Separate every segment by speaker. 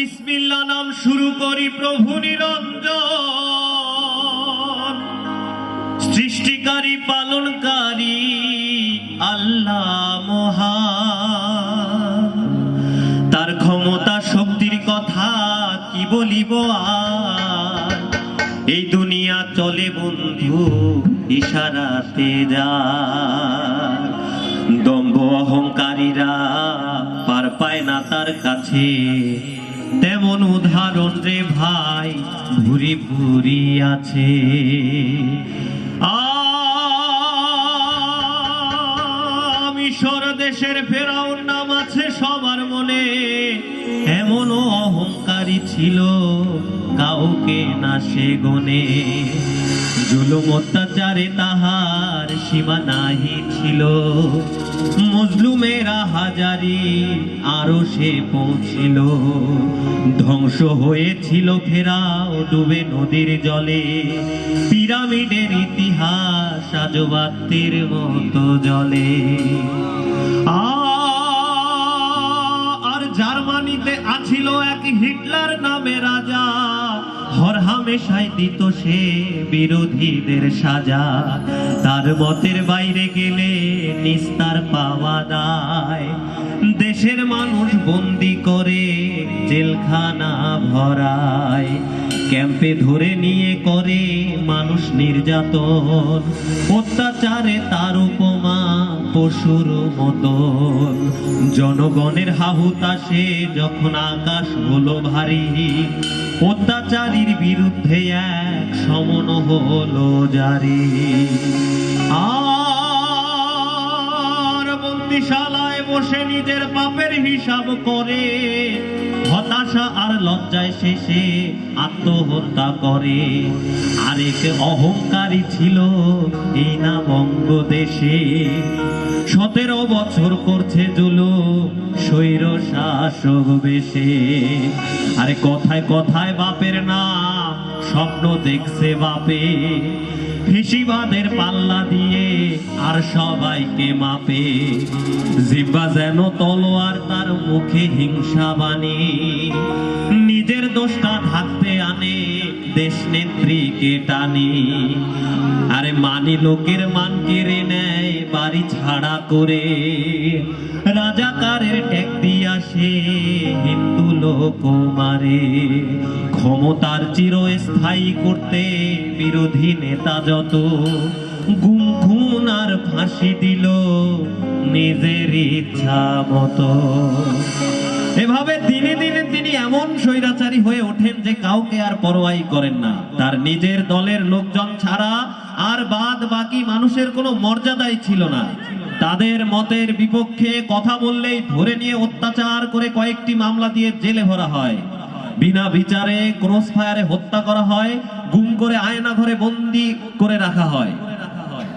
Speaker 1: বিসমিল্লা নাম শুরু করি প্রভু নিরঞ্জন। সৃষ্টিকারী, পালনকারী, আল্লাহ মহা তার ক্ষমতা, শক্তির কথা কি বলিব এই দুনিয়া চলে বন্ধু, ইশারাতে যা দম্ভ অহংকারীরা পার পায় না তার কাছে। তেমন উদাহরণ রে ভাই, ভুরি ভুরি আছে। মিশর দেশের ফেরাউন নাম আছে সবার মনে। এমনও অহংকারী ছিল কাউকে না সে গনে জুলুম অত্যাচারে তাহার সীমা নাহি ছিল। মজলুমেরা হাজারি আরও সে পৌঁছিল। ধ্বংস হয়েছিল ফেরাও ডুবে নদীর জলে। পিরামিডের ইতিহাস আজবাত্তির মতো জলে আর জার্মানিতে আছিল এক হিটলার নামে রাজা। হর হামেশাই দিত সে বিরোধীদের সাজা। তার মতের বাইরে গেলে নিস্তার পাওয়া যায়। দেশের মানুষ বন্দি করে জেলখানা ভরায়। ক্যাম্পে ধরে নিয়ে করে মানুষ নির্যাতন। অত্যাচারে তার উপমা পশুর মতন জনগণের হাহুতাসে যখন আকাশ হলো ভারী, অত্যাচারীর বিরুদ্ধে এক সমন হলো জারি। আর বন্দিশালায় বসে নিজের পাপের হিসাব করে। হতাশা আর লজ্জায় শেষে আত্মহত্যা করে। আরেক অহংকারী ছিল এই না বঙ্গদেশে সতেরো বছর করছে জুলু স্বৈর শাসক বেশে। আরে কথায় কথায় বাপের না স্বপ্ন দেখছে বাপে। ফেসিবাদের পাল্লা দিয়ে আর সবাইকে মাপে। জিব্বা যেন তলোয়ার, তার মুখে হিংসা বাণী। নিজের দোষটা ঢাকতে আনে, দেশ নেত্রীকে টানি। আরে মানি লোকের মান কেড়ে নেয়, বাড়ি ছাড়া করে। রাজাকারের ট্যাগ দিয়া সে হিন্দু লোক মারে। ক্ষমতার চিরস্থায়ী করতে বিরোধী নেতা যত, গুম ফাঁসি দিল নিজের ইচ্ছা মতো। এভাবে দিনে দিনে তিনি এমন স্বৈরাচারী হয়ে ওঠেন যে কাউকে আর পরোয়াই করেন না। তার নিজের দলের লোকজন ছাড়া আর বাদ বাকি মানুষের কোনো মর্যাদাই ছিল না। তাদের মতের বিপক্ষে কথা বললেই ধরে নিয়ে অত্যাচার করে কয়েকটি মামলা দিয়ে জেলে ভরা হয়। বিনা বিচারে ক্রস ফায়ারে হত্যা করা হয়, গুম করে আয়না ঘরে বন্দি করে রাখা হয়।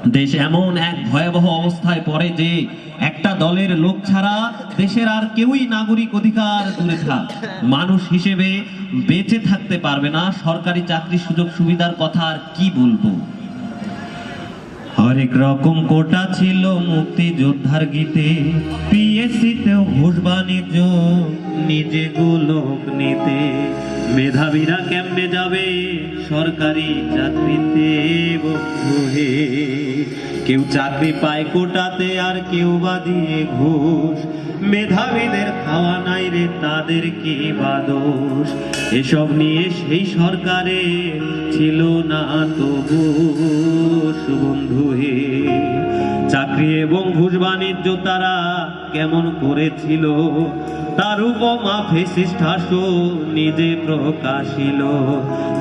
Speaker 1: দেশ এমন এক ভয়াবহ অবস্থায় পড়ে যে একটা দলের লোক ছাড়া দেশের আর কেউই নাগরিক অধিকার দূরে থাক। মানুষ হিসেবে বেঁচে থাকতে পারবে না। সরকারি চাকরির সুযোগ সুবিধার কথা আর কি বলব? হরেক রকম কোটা ছিল মুক্তি যোদ্ধার গীতে। পিএসসিতেও ঘুষ বাণিজ্য, নিজে গোলক নিতে। মেধাবীরা কেমনে যাবে সরকারি চাকরিতে বন্ধু হে কেউ চাকরি পায় কোটাতে আর কেউ বা দিয়ে ঘুষ। মেধাবীদের খাওয়া নাই রে তাদের কি বা দোষ? এসব নিয়ে সেই সরকারে ছিল না তবু বন্ধু হে। চাকরি এবং ঘুষ বাণিজ্য তারা কেমন করেছিল? তার উপমা ফেসিস্টাস নিজে প্রকাশিল।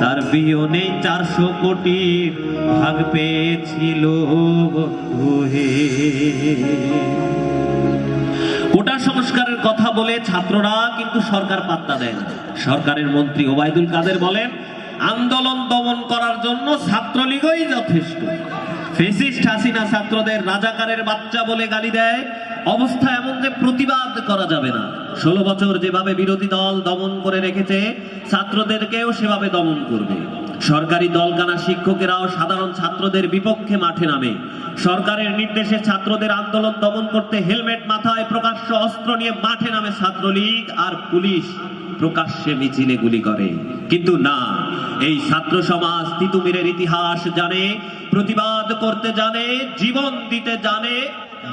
Speaker 1: তার বিয়নে চারশো কোটি ভাগ পেয়েছিল বন্ধু হে। সংস্কারের কথা বলে ছাত্ররা কিন্তু সরকার পাত্তা দেয়। সরকারের মন্ত্রী ওবায়দুল কাদের বলেন, আন্দোলন দমন করার জন্য ছাত্রলীগই যথেষ্ট। ফেসিস্ট হাসিনা ছাত্রদের রাজাকারের বাচ্চা বলে গালি দেয়। অবস্থা এমন যে প্রতিবাদ করা যাবে না। ষোলো বছর যেভাবে বিরোধী দল দমন করে রেখেছে, ছাত্রদেরকেও সেভাবে দমন করবে। সরকারি দলগানা শিক্ষকেরাও সাধারণ ছাত্রদের বিপক্ষে মাঠে নামে। সরকারের নির্দেশে ছাত্রদের আন্দোলন দমন করতে হেলমেট মাথায় প্রকাশ্য অস্ত্র নিয়ে মাঠে নামে ছাত্রলীগ আর পুলিশ প্রকাশ্যে মিছিলে গুলি করে। কিন্তু না, এই ছাত্র সমাজ তিতুমিরের ইতিহাস জানে, প্রতিবাদ করতে জানে, জীবন দিতে জানে,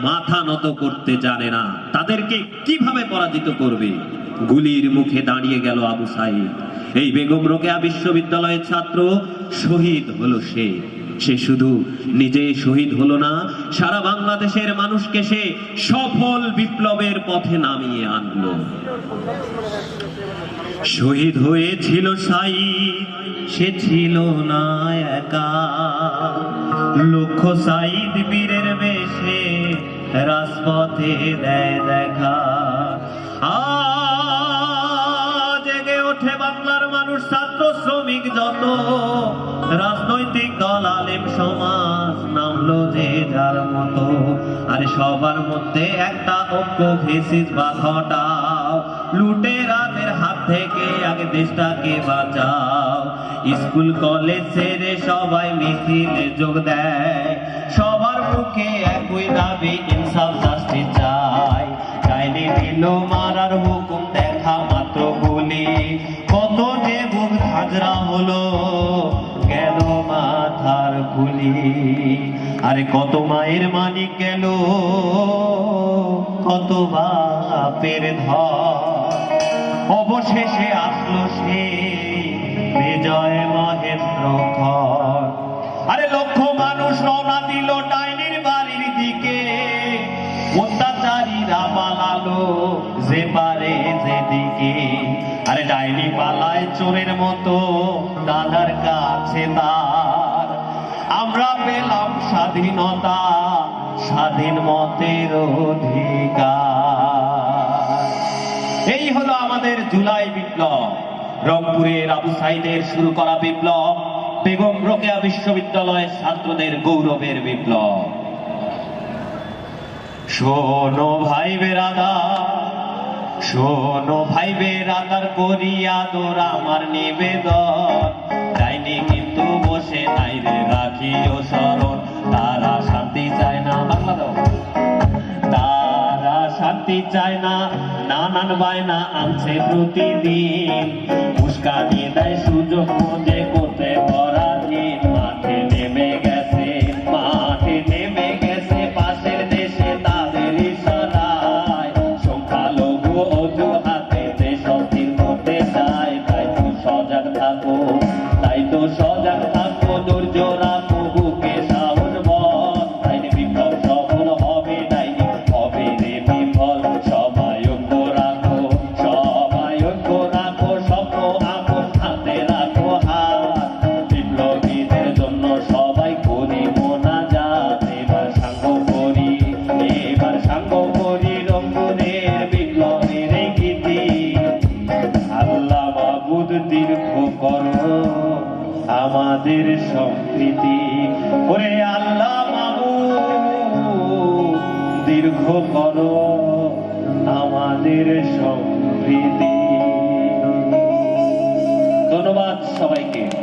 Speaker 1: মাথা নত করতে জানে না। তাদেরকে কীভাবে পরাজিত করবে? গুলির মুখে দাঁড়িয়ে গেল আবু সাইদ। এই বেগম রোকেয়া বিশ্ববিদ্যালয়ের ছাত্র শহীদ হলো সে। সে শুধু নিজে শহীদ হলো না, সারা বাংলাদেশের মানুষকে সে সফল বিপ্লবের পথে নামিয়ে আনলো। শহীদ হয়েছিল সাই সে ছিল না একা। লক্ষ সাইদ বীরের বেশে রাজপথে দেয় দেখা। যত রাজনৈতিক দল, আলেম সমাজ নামলো যে যার মতো। আরে সবার মধ্যে একটা ঐক্য ফেসিস বা ঘটাও লুটেরাদের হাত থেকে আগে দেশটাকে বাঁচাও। স্কুল, কলেজ ছেড়ে সবাই মিছিলে যোগ দেয়। সবার মুখে একই দাবি, ইনসাফ আরে কত মায়ের মানিক গেল, কত বাপের ধর। অবশেষে আসলো সে বিজয় মহেন্দ্র খর আরে লক্ষ মানুষ রওনা দিল ডাইনির বাড়ির দিকে। অত্যাচারীরা পালালো যে পারে যেদিকে। আরে ডাইনি পালায় চোরের মতো, দাদার কাছে তার। আমরা পেলাম স্বাধীনতা, স্বাধীন মতের অধিকার। এই হলো আমাদের জুলাই বিপ্লব। রংপুরের আবু সাইদের শুরু করা বিপ্লব, বেগম রোকেয়া বিশ্ববিদ্যালয়ের ছাত্রদের গৌরবের বিপ্লব। শোনো ভাই বেরাদা, শোনো ভাই বেরাদার করিয়া দোর আমার নিবেদন। যাইনি কিন্তু বসে নাই রে রাখিও স্মরণ, তারা শান্তি চায় না। বাংলা দাও। তারা শান্তি চায় না, নানান বায়না আনছে প্রতিদিন। উস্কানি দেয় সুযোগ খোঁজে আমাদের সম্প্রীতি ওরে আল্লাহ মামু দীর্ঘ কর আমাদের সম্প্রীতি ধন্যবাদ সবাইকে।